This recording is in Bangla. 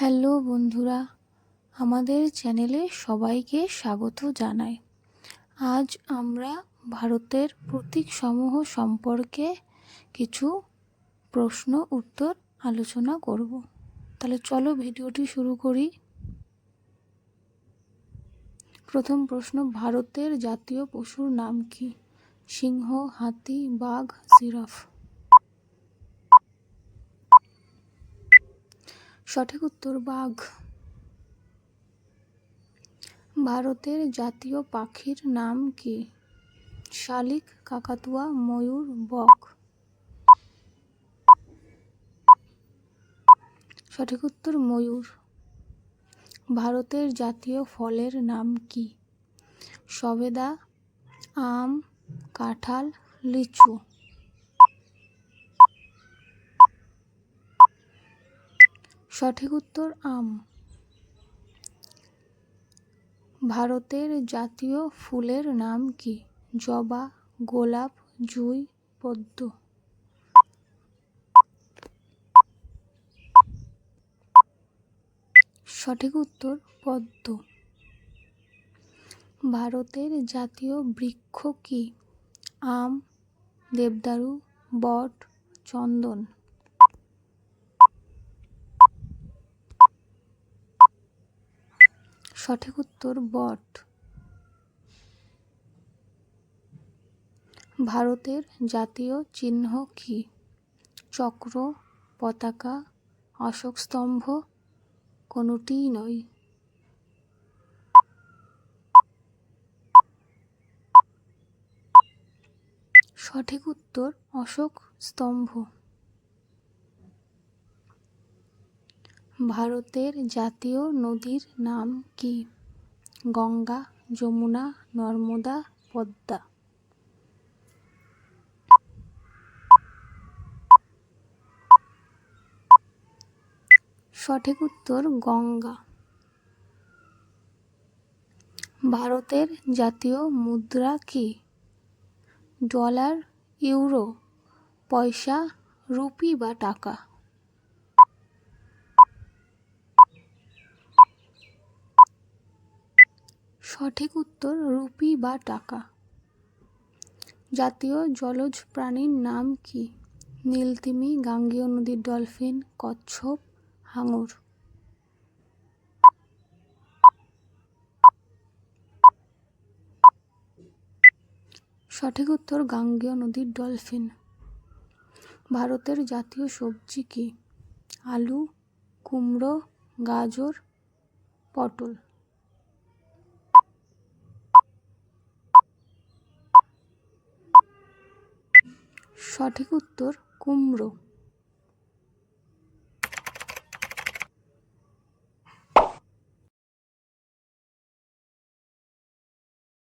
হ্যালো বন্ধুরা, আমাদের চ্যানেলে সবাইকে স্বাগত জানাই। আজ আমরা ভারতের প্রতীকসমূহ সম্পর্কে কিছু প্রশ্ন উত্তর আলোচনা করব। তাহলে চলো ভিডিওটি শুরু করি। প্রথম প্রশ্ন, ভারতের জাতীয় পশুর নাম কি? সিংহ, হাতি, বাঘ, জিরাফ। সঠিক উত্তর বাঘ। ভারতের জাতীয় পাখির নাম কি? শালিক, কাকাতুয়া, ময়ূর, বক। সঠিক উত্তর ময়ূর। ভারতের জাতীয় ফলের নাম কি? সবেদা, আম, কাঁঠাল, লিচু। সঠিক উত্তর আম। ভারতের জাতীয় ফুলের নাম কি? জবা, গোলাপ, জুই, পদ্ম। সঠিক উত্তর পদ্ম। ভারতের জাতীয় বৃক্ষ কি? আম, দেবদারু, বট, চন্দন। সঠিক উত্তর বট। ভারতের জাতীয় চিহ্ন কি? চক্র, পতাকা, অশোক স্তম্ভ, কোনোটিই নয়। সঠিক উত্তর অশোক স্তম্ভ। ভারতের জাতীয় নদীর নাম কি? গঙ্গা, যমুনা, নর্মদা, পদ্মা। সঠিক উত্তর গঙ্গা। ভারতের জাতীয় মুদ্রা কি? ডলার, ইউরো, পয়সা, রুপি বা টাকা। সঠিক উত্তর রুপি বা টাকা। জাতীয় জলজ প্রাণীর নাম কি? নীলতিমি, গাঙ্গেয় নদীর ডলফিন, কচ্ছপ, হাঙর। সঠিক উত্তর, গাঙ্গেয় নদীর ডলফিন। ভারতের জাতীয় সবজি কি? আলু, কুমড়ো, গাজর, পটল। সঠিক উত্তর কুমড়ো।